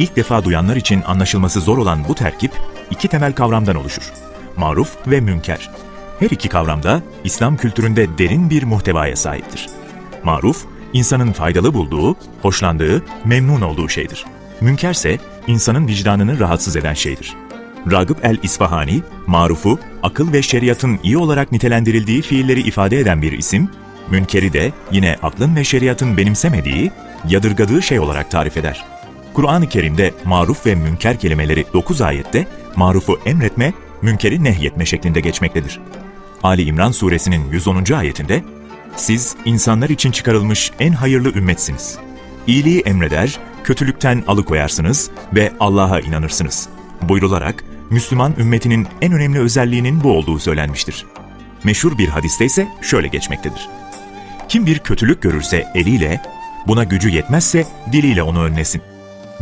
ilk defa duyanlar için anlaşılması zor olan bu terkip iki temel kavramdan oluşur. Maruf ve münker. Her iki kavram da İslam kültüründe derin bir muhtevaya sahiptir. Maruf, insanın faydalı bulduğu, hoşlandığı, memnun olduğu şeydir. Münkerse insanın vicdanını rahatsız eden şeydir. Ragıp el-İsfahani, marufu, akıl ve şeriatın iyi olarak nitelendirildiği fiilleri ifade eden bir isim, münkeri de yine aklın ve şeriatın benimsemediği, yadırgadığı şey olarak tarif eder. Kur'an-ı Kerim'de maruf ve münker kelimeleri 9 ayette marufu emretme, münkeri nehyetme şeklinde geçmektedir. Ali İmran suresinin 110. ayetinde siz insanlar için çıkarılmış en hayırlı ümmetsiniz. İyiliği emreder, kötülükten alıkoyarsınız ve Allah'a inanırsınız. Buyrularak Müslüman ümmetinin en önemli özelliğinin bu olduğu söylenmiştir. Meşhur bir hadiste ise şöyle geçmektedir. Kim bir kötülük görürse eliyle, buna gücü yetmezse diliyle onu önlesin.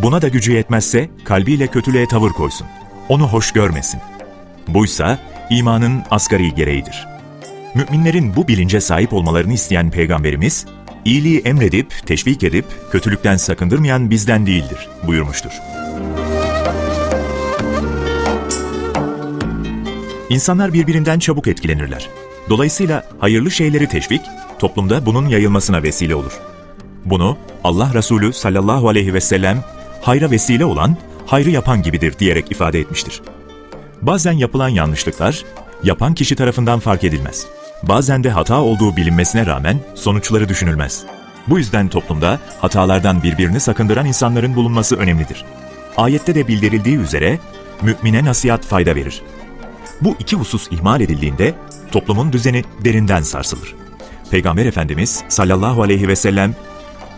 Buna da gücü yetmezse kalbiyle kötülüğe tavır koysun. Onu hoş görmesin. Buysa imanın asgari gereğidir. Müminlerin bu bilince sahip olmalarını isteyen Peygamberimiz, iyiliği emredip, teşvik edip, kötülükten sakındırmayan bizden değildir buyurmuştur. İnsanlar birbirinden çabuk etkilenirler. Dolayısıyla hayırlı şeyleri teşvik, toplumda bunun yayılmasına vesile olur. Bunu Allah Resulü sallallahu aleyhi ve sellem hayra vesile olan, hayrı yapan gibidir diyerek ifade etmiştir. Bazen yapılan yanlışlıklar, yapan kişi tarafından fark edilmez. Bazen de hata olduğu bilinmesine rağmen sonuçları düşünülmez. Bu yüzden toplumda hatalardan birbirini sakındıran insanların bulunması önemlidir. Ayette de bildirildiği üzere, mümine nasihat fayda verir. Bu iki husus ihmal edildiğinde toplumun düzeni derinden sarsılır. Peygamber Efendimiz sallallahu aleyhi ve sellem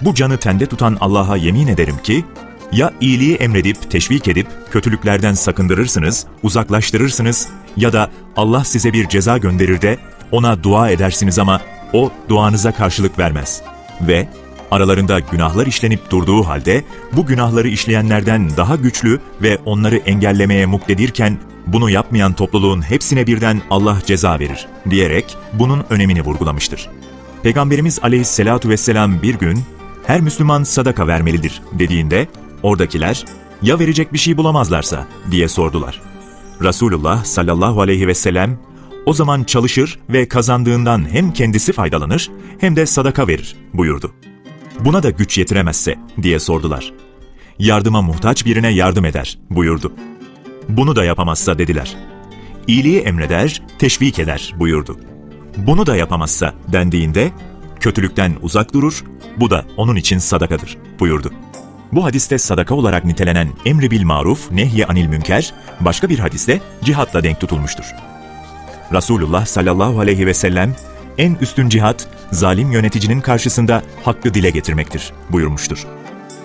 bu canı tende tutan Allah'a yemin ederim ki ya iyiliği emredip teşvik edip kötülüklerden sakındırırsınız, uzaklaştırırsınız ya da Allah size bir ceza gönderir de ona dua edersiniz ama o duanıza karşılık vermez. Ve aralarında günahlar işlenip durduğu halde bu günahları işleyenlerden daha güçlü ve onları engellemeye muktedirken bunu yapmayan topluluğun hepsine birden Allah ceza verir diyerek bunun önemini vurgulamıştır. Peygamberimiz aleyhissalatu vesselam bir gün her Müslüman sadaka vermelidir dediğinde oradakiler ya verecek bir şey bulamazlarsa diye sordular. Resulullah sallallahu aleyhi ve sellem o zaman çalışır ve kazandığından hem kendisi faydalanır hem de sadaka verir buyurdu. Buna da güç yetiremezse diye sordular. Yardıma muhtaç birine yardım eder buyurdu. Bunu da yapamazsa dediler. İyiliği emreder, teşvik eder buyurdu. Bunu da yapamazsa dendiğinde kötülükten uzak durur, bu da onun için sadakadır buyurdu. Bu hadiste sadaka olarak nitelenen emri bil maruf, nehye anil münker, başka bir hadiste cihatla denk tutulmuştur. Resulullah sallallahu aleyhi ve sellem, en üstün cihat, zalim yöneticinin karşısında hakkı dile getirmektir buyurmuştur.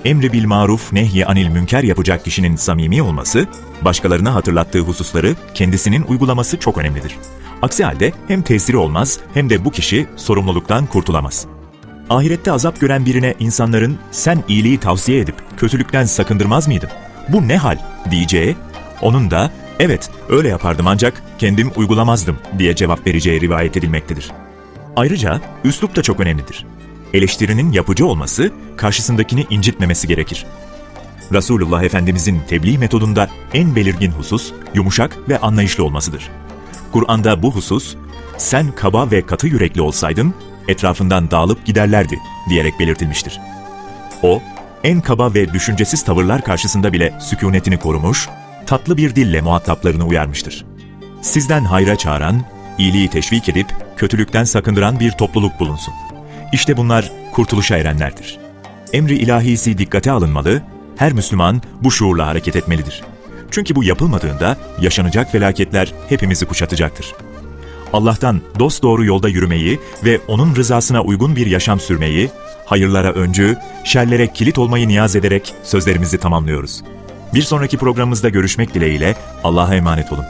Emri bil maruf, nehye anil münker yapacak kişinin samimi olması, başkalarına hatırlattığı hususları kendisinin uygulaması çok önemlidir. Aksi halde hem tesiri olmaz hem de bu kişi sorumluluktan kurtulamaz. Ahirette azap gören birine insanların sen iyiliği tavsiye edip kötülükten sakındırmaz mıydın? Bu ne hal diyeceği, onun da evet öyle yapardım ancak kendim uygulamazdım diye cevap vereceği rivayet edilmektedir. Ayrıca üslup da çok önemlidir. Eleştirinin yapıcı olması, karşısındakini incitmemesi gerekir. Resulullah Efendimizin tebliğ metodunda en belirgin husus yumuşak ve anlayışlı olmasıdır. Kur'an'da bu husus, sen kaba ve katı yürekli olsaydın, etrafından dağılıp giderlerdi diyerek belirtilmiştir. O, en kaba ve düşüncesiz tavırlar karşısında bile sükunetini korumuş, tatlı bir dille muhataplarını uyarmıştır. Sizden hayra çağıran, iyiliği teşvik edip kötülükten sakındıran bir topluluk bulunsun. İşte bunlar kurtuluşa erenlerdir. Emri ilahisi dikkate alınmalı, her Müslüman bu şuurla hareket etmelidir. Çünkü bu yapılmadığında yaşanacak felaketler hepimizi kuşatacaktır. Allah'tan dost doğru yolda yürümeyi ve onun rızasına uygun bir yaşam sürmeyi, hayırlara öncü, şerlere kilit olmayı niyaz ederek sözlerimizi tamamlıyoruz. Bir sonraki programımızda görüşmek dileğiyle Allah'a emanet olun.